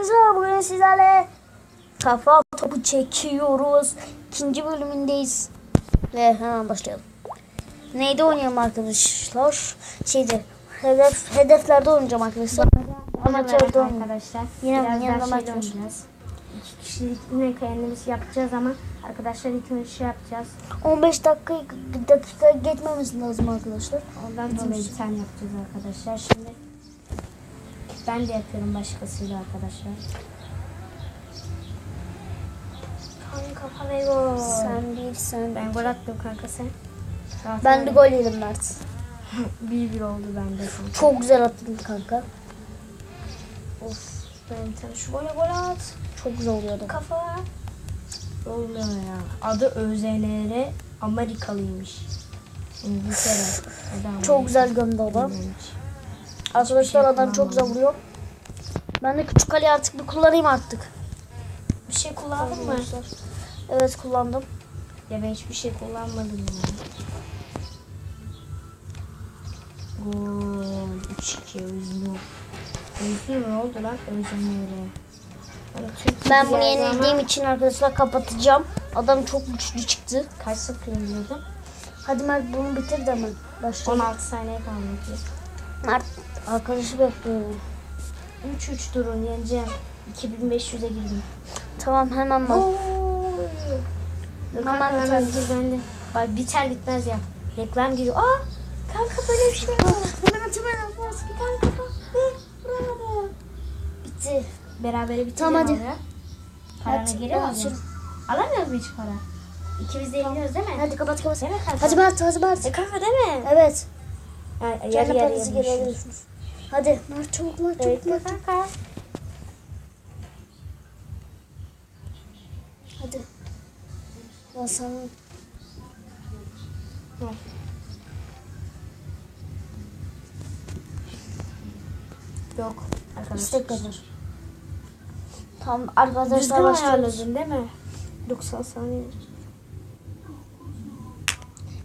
arkadaşlar bugün sizlerle kafa topu çekiyoruz. İkinci bölümündeyiz. Ve hemen başlayalım. Neyde oynayalım arkadaşlar? Şeyde hedef hedeflerde oynayacağım arkadaşlar. Amatörde arkadaşlar. Yine- Biraz yine amatör. İki kişilik yine kendimiz yapacağız ama arkadaşlar ikimiz şey yapacağız. 15 dakika dakika geçmemesi lazım arkadaşlar. Ondan dolayı bir tane yapacağız arkadaşlar. Şimdi ben de yapıyorum başkasıyla arkadaşlar. Kanka ve gol. Sen bir sen Ben gol attım kanka sen. Zaten Ben bir gol yedim Mert. 1-1 oldu bende kanka. Çok güzel attın kanka. Of ben sen şu gole gol at. Çok güzel oluyordu. Kafa. Olmuyor ya. Adı ÖZLR Amerikalıymış. İngiltere. Adı Çok güzel gömdü o da. Arkadaşlar adam çok güzel vuruyor. Ben de küçük kaleyi artık bir kullanayım artık. Bir şey kullandın mı? Evet kullandım. Ya ben hiçbir şey kullanmadım ya. Gol. 3-2 Özlü. Özlü ne oldu lan Özlü'yle? Ben bunu yenildiğim için arkadaşlar kapatacağım. Adam çok güçlü çıktı. Kaç sıfır yeniliyordun? Hadi Mert bunu bitir de hemen. Başlayalım. 16 saniye kaldı. Mert arkadaşı bekliyorum. 3-3 durun yeneceğim. 2500'e girdim. Tamam hemen bak. Hemen biter. hemen dur ben de. Bak biter bitmez ya. Reklam giriyor. Aa kanka böyle bir şey var. Hemen at hemen at. Nasıl bir tane kafa. Ve bravo. Bitti. Berabere bitir. Tamam, hadi. Paranı geri alacağız. Alamıyoruz mu hiç para? İkimiz de yeniliyoruz değil mi? Hadi kapat kapat. Değil mi kanka? Hadi Mert hadi Mert. E kanka değil mi? Evet. Yani, yarı bölüşürüz. alıyorsunuz. Hadi Mert çabuk Mert çabuk Mert. kanka. Hadi. Sen Yok. Arkadaşlar. istek kadar. Düzgün arkadaşlar başlıyoruz. değil mi? 90 saniye.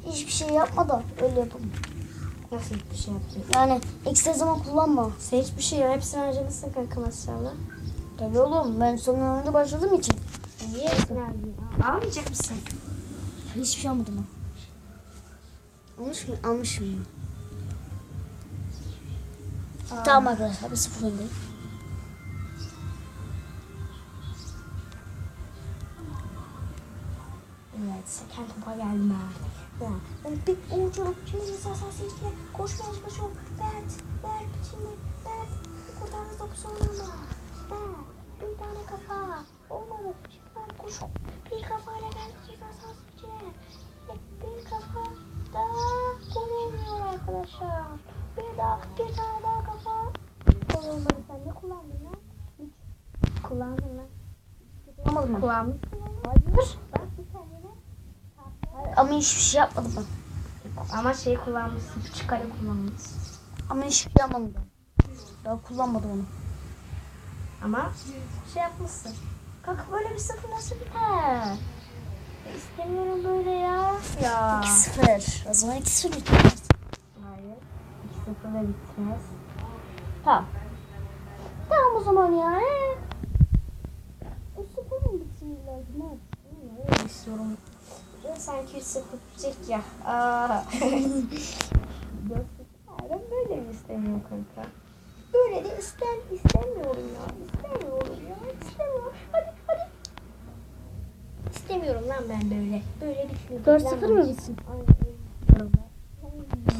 Hiçbir şey yapma da öyle yapalım. Nasıl bir şey yaptın? Yani ekstra zaman kullanma. Sen hiçbir şey yok. Hepsini harcamışsın kanka maşallah. Tabii oğlum ben son oyunda başladığım için. Niye? Almayacak mısın? Hiçbir şey almadım ben. Almış mı? Almışım ya. Tamam arkadaşlar bir sıfır öndeyim. Evet, seken topa Ben bir ucu, şimdi ceza seçti. Koşmaya çalışıyor. Bert, Bert, şimdi Bert. Bir kurtardı topu sonra ama. Bert, bir tane kafa. Olmadı. Şimdi Bert koş. Bir kafayla geldi ceza sahası içine. Bir kafa daha olmuyor arkadaşlar. Bir daha, bir tane daha kafa. Gol olmadı. Sen ne kullandın lan? Hiç. Kullandın lan. Almadım ben. Kullandın. Hayır. Bak bir tane. Ama hiçbir şey yapmadım ben. Ama şey kullanmışsın, küçük kale kullanmışsın. Ama hiçbir şey yapmadım ben. Daha kullanmadım onu. Ama şey yapmışsın. Kanka böyle bir sıfır nasıl biter? İstemiyorum böyle ya. Ya. 2-0. O zaman 2-0 bitti. Hayır. 2 0 da bitmez. Tamam. Tamam o zaman ya. Ee. O sıfır mı bitsin lazım abi? Öyle istiyorum. Ya sanki 3 0 bitecek ya. Aa. 4 Ben böyle mi istemiyorum kanka? Böyle de isten, istemiyorum ya. İstemiyorum ya. İstemiyorum. Hadi hadi. İstemiyorum lan ben böyle. Böyle bitmiyor. 4-0 mı bitsin? Aynen.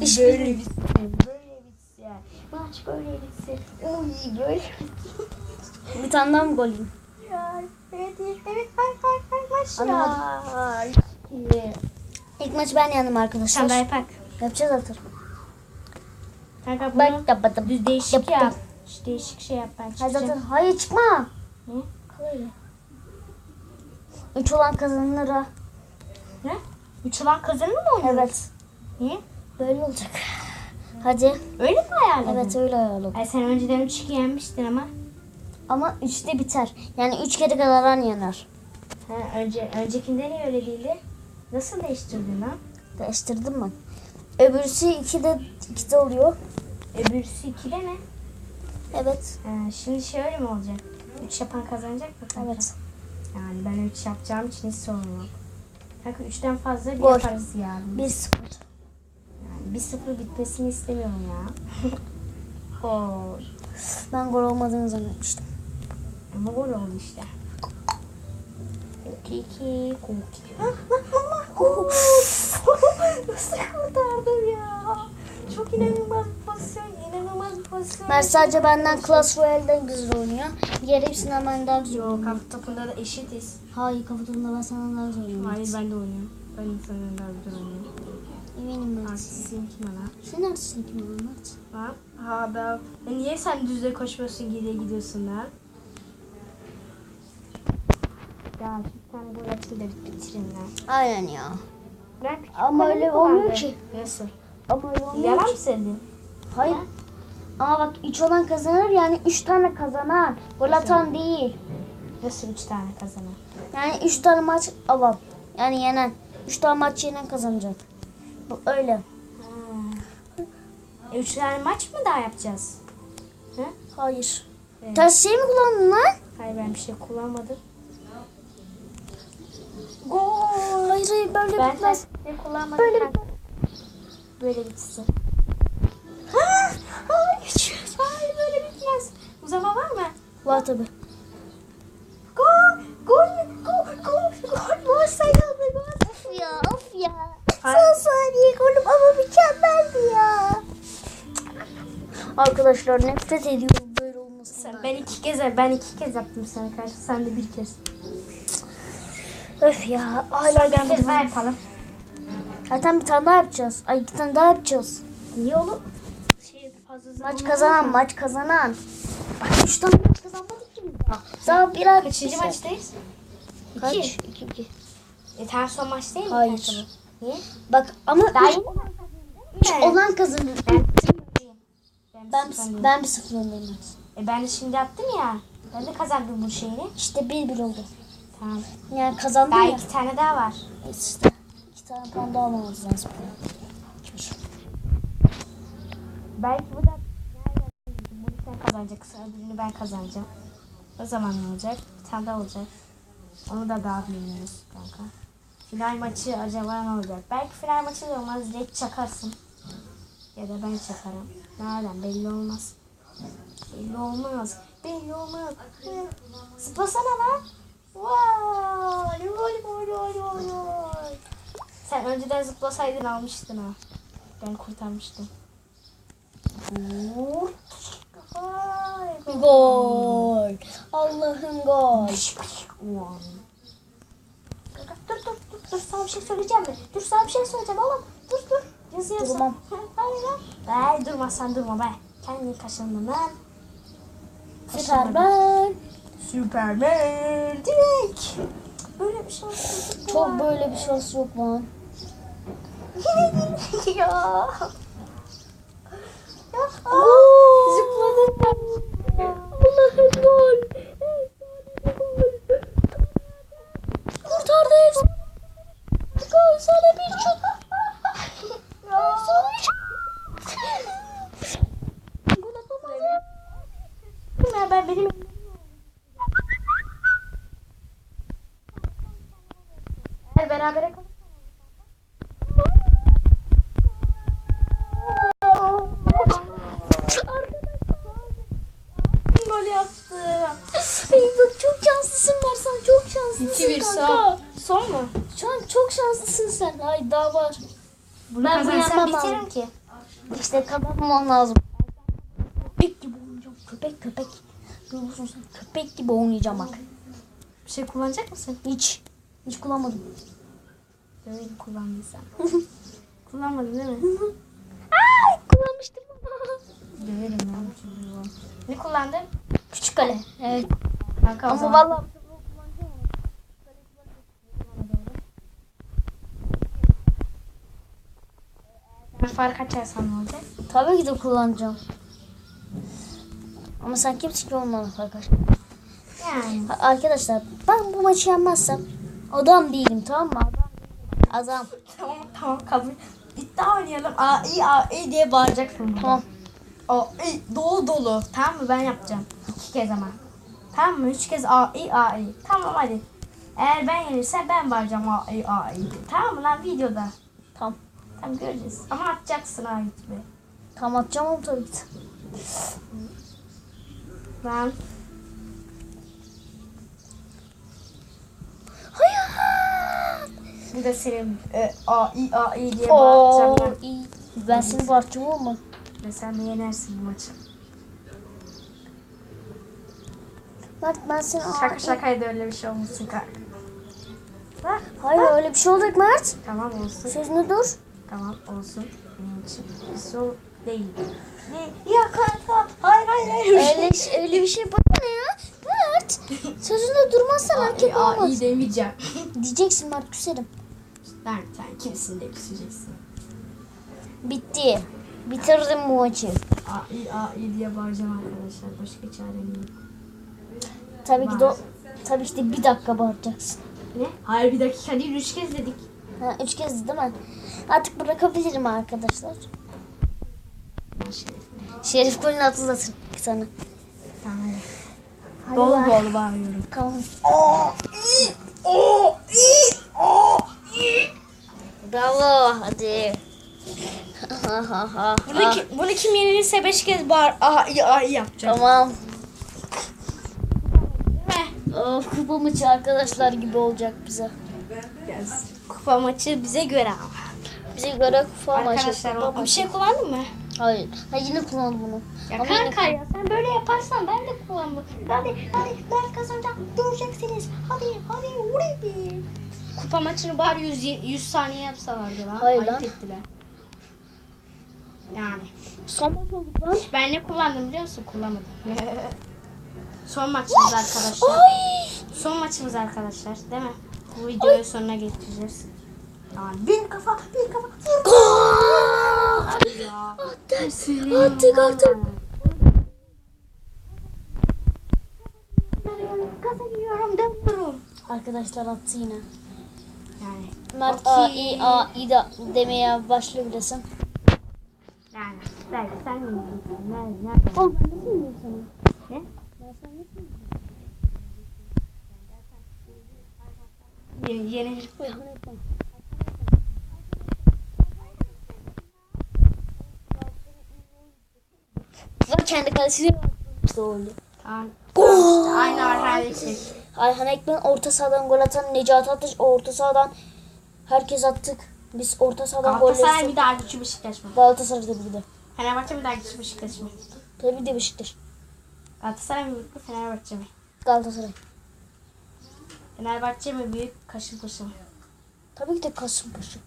Böyle bitsin. Böyle bitsin. Maç böyle bitsin. Oy böyle Bir tane daha mı gol yiyeyim? ya. Evet evet evet. Hay hay hay maç Anlamadım. İyi. İlk maç ben yendim arkadaşlar. Sen yapak. Yapacağız artık. Kanka bunu Bak yapmadım. düz değişik Yaptım. yap. Şu değişik şey yap ben Hayır çıkacağım. zaten. Hayır çıkma. Ne? Kal öyle. Üç olan kazanır ha. Ne? Üç olan kazanır mı onu? Evet. Niye? Böyle olacak. Hadi. Öyle mi ayarladın? Evet öyle ayarladım. Ay sen önceden üç iki yenmiştin ama. Ama üçte biter. Yani üç kere kazanan yener. Ha, önce, öncekinde niye öyle değildi? Nasıl değiştirdin lan? Değiştirdim ben. Öbürsü ikide, ikide oluyor. Öbürsü ikide mi? Evet. Ha, şimdi şöyle mi olacak? Üç yapan kazanacak mı? kanka? Evet. Yani ben üç yapacağım için hiç sorun yok. Kanka üçten fazla bir Gol. yaparız yani. 1-0. Yani bir sıfır bitmesini istemiyorum ya. Gol. Ben gol olmadığını zannetmiştim. Ama gol oldu işte. Kiki, kuki. Nasıl kurtardım ya? Çok inanılmaz bir pozisyon, inanılmaz bir pozisyon. Mert sadece benden Clash Royale'den güzel oynuyor. Diğer hepsinden ben daha güzel Yok, oynuyorum. kafa topunda da eşitiz. Hayır kafalarında ben senden daha güzel oynuyorum. Hayır ben de oynuyorum. Ben senden daha güzel oynuyorum. Eminim Mert. Artistim kim ana? Sen neredesin kim olan Mert? Ha? Ha ben... Ya niye sen düzde koşmuyorsun geriye gidiyorsun lan? Ya tane gol atayım da bitirin lan. Aynen ya. Ben Ama öyle olmuyor ki. Nasıl? Ama öyle olmuyor Yalan mı söyledin? Hayır. Ama bak 3 olan kazanır yani 3 tane kazanan. Gol atan değil. Nasıl üç tane kazanan? Yani 3 tane maç alan. Yani yenen. 3 tane maç yenen kazanacak. Bu öyle. Ha. E, üç tane maç mı daha yapacağız? Hı? Hayır. Evet. Ters şey mi kullandın lan? Hayır ben bir şey kullanmadım. Gol! Hayır böyle Ben bitmez. kullanmadım. Böyle kanka. Böyle bitsin. Ha! Hayır, hayır böyle bitmez. Uzama var mı? Var tabi. Gol! Gol! Gol! Gol! Gol! Gol sayıldı. Gol! Of ya of ya. Hayır. Son saniye golüm ama mükemmeldi ya. Arkadaşlar nefret ediyorum böyle olmasından. Ben iki kez ben iki kez yaptım sana karşı. Sen de bir kez. Öf ya. Hala Sonra bir daha yapalım. Zaten bir tane daha yapacağız. Ay iki tane daha yapacağız. Niye oğlum? Şey fazla Maç kazanan mı? maç kazanan. Bak üç tane maç kazanmadık ki daha. Daha birer Kaçıncı maçtayız? Kaç? İki. İki. iki. E tamam son maç değil mi? Hayır. Niye? Bak ama Daha üç, üç Evet. olan kazanır. Ben, Ben, ben bir sıfır öndeyim. E ben de şimdi yaptım ya. Ben de kazandım bu şeyini. İşte bir bir oldu. Tamam. Yani kazandım Daha ya. iki tane daha var. İşte iki tane puan daha almamız lazım. Belki bu da bunu sen kazanacaksın. Öbürünü ben kazanacağım. O zaman ne olacak? Bir tane daha olacak. Onu da daha bilmiyoruz kanka. Final maçı acaba ne olacak? Belki final maçı da olmaz. Direkt çakarsın. Ya da ben çakarım. Nereden? Belli olmaz. Belli olmaz. Belli olmaz. Zıplasana lan. Vay! Vay vay vay vay. Sen önceden zıplasaydın almıştın ha. Ben kurtarmıştım. Vur. Vay. Gol. Allah'ım gol. Ulan. Dur dur dur dur sana bir şey söyleyeceğim mi? Dur sana bir şey söyleyeceğim oğlum. Dur dur. Yazıyorsun. Durmam. Hayır lan. Ay durma sen durma be. Kendini kaşındın lan. Süpermen. Süpermen. Direkt. Böyle bir şey olsun. Çok böyle bir şans yok lan. ya. Ya. Gol. Zıpladın ben. Allah'ım gol. Kurtardı hepsini. Gol sana bir şut. Ya. Gol atamadı. Ya ben benim Eğer berabere kalırsak Gol yaptı. Ay bak çok şanslısın Marsan şanslısın kanka. Son mu? Şu an çok şanslısın sen. Ay daha var. Bunu Ben bunu kazansam lazım. ki. İşte kazanmam lazım. Köpek gibi oynayacağım. Köpek köpek. Görüyorsun sen. Köpek gibi oynayacağım bak. Bir şey kullanacak mısın? Hiç. Hiç kullanmadım. Böyle kullandıysan. Kullanmadın değil mi? Ay kullanmıştım. Döverim çocuğu. Ne kullandın? Küçük kale. Evet. Kanka Ama zaman. vallahi fark açarsam ne olacak? tabii ki de kullanacağım. Ama sen kimsin ki olmalı arkadaşlar. Yani. Arkadaşlar ben bu maçı yenmezsem adam değilim tamam mı? Adam. Adam. Tamam tamam kabul. İddia oynayalım. A i a i diye bağıracaksın. burada. Tamam. O i dolu dolu. Tamam mı? Ben yapacağım. İki kez ama. Tamam mı? Üç kez A, I, A, I. Tamam hadi. Eğer ben yenirsem ben bağıracağım A, I, A, I. Tamam mı lan videoda? Tamam. Tamam göreceğiz. Ama atacaksın ha gibi. Tamam atacağım onu tabii ki. Ben Hayır. bir de senin e, A, I, A, I diye bağıracağım ben. iyi. Ben seni bahçım olma. Ve sen de yenersin bu maçı. Bak ben seni Şaka şakaydı öyle bir şey olmasın kanka. Bak. Hayır öyle bir şey olacak Mert. Tamam olsun. Sözünü dur. Tamam olsun. Benim için bir sorun değil. Ne? Ya kanka. Hayır hayır hayır. Öyle, öyle bir şey bana ya? Mert. Sözünde durmazsan erkek Aa, olmaz. iyi demeyeceğim. Diyeceksin Mert küserim. Lan sen kimsin de küseceksin. Bitti. Bitirdim bu maçı. Aa, iyi, aa, iyi diye bağıracağım arkadaşlar. Başka çarem yok. Tabii ki de o- tabii ki de bir dakika bağıracaksın. Ne? Hayır bir dakika değil. Üç kez dedik. Ha, üç kez değil mi? Artık bırakabilirim arkadaşlar. Başka. Şerif golünü hatırlatın sana. Tamam hadi. Bol bol bağırıyorum. Tamam. Bravo hadi. Bunu, kim, bunu kim yenilirse beş kez bağır. Aha iyi, aha iyi yapacağım. tamam. Of kupa maçı arkadaşlar gibi olacak bize. Kupa maçı bize göre ama. Bize kupa maçı. Arkadaşlar o- bir maçı. şey kullandın mı? Hayır. Ha yine kullan bunu. Ya Ama yine kanka ya sen böyle yaparsan ben de kullanırım. Hadi hadi ben kazanacağım. Göreceksiniz. Hadi hadi bir. Kupa maçını bari 100, 100 saniye yapsalardı lan. Hayır Ayıp lan. ettiler. Yani. Son maç olduk lan. Ben ne kullandım biliyor musun? Kullanmadım. Son maçımız arkadaşlar. Ay. Son maçımız arkadaşlar değil mi? Bu videoyu sonuna getireceğiz. Yani bir kafa bir kafa. Gol! Ya. Attık. Attık attık. Kazanıyorum dönüyorum. Arkadaşlar attı yine. Yani. Mert Okey. A, I, A, I da demeye başlayabilirsin. Yani belki sen mi? Ne? Ne? Oğlum ben nasıl yiyeyim sana? Ne? Ben sana nasıl yiyeyim? Yeni, yeni Uy, hani yapma. Bak kendi kalesine işte oldu. Tamam. İşte aynı arkadaşlar. Ayhan Ekmen orta sahadan gol atan Necati Atış orta sahadan herkes attık. Biz orta sahadan Galatasaray golleri bir daha güçlü Beşiktaş mı? Galatasaray tabii ki de. Fenerbahçe mi daha güçlü Beşiktaş mı? Tabii de Beşiktaş. Galatasaray mı büyük Fenerbahçe mi? Galatasaray. Fenerbahçe mi büyük Kasımpaşa mı? Tabii ki de Kasımpaşa.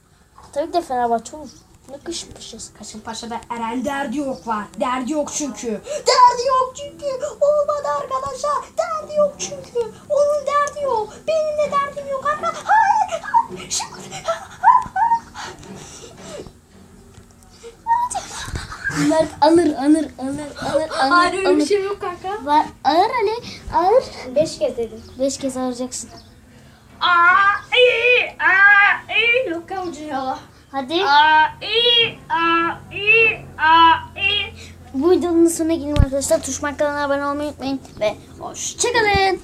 Tabii ki de Fenerbahçe olur. Kasımpaşa'sı? Kasımpaşa'da Eren derdi yok var. Derdi yok çünkü. Derdi yok çünkü. Olmadı arkadaşlar. Derdi yok çünkü. Onun derdi yok. Benim de derdim yok arkadaşlar. Hayır. hayır. Şimdi. Mert alır alır alır alır alır Hayır öyle bir alır. şey yok kanka. Var ağır Ali ağır. Beş kez dedim. Beş kez ağıracaksın. Aa, iyi, aa, iyi. Yok kavucu ya. Hadi. Aa, iyi, aa, iyi, aa, iyi. Bu videonun sonuna gelin arkadaşlar. Tuşmak kanalına abone olmayı unutmayın. Ve hoşçakalın.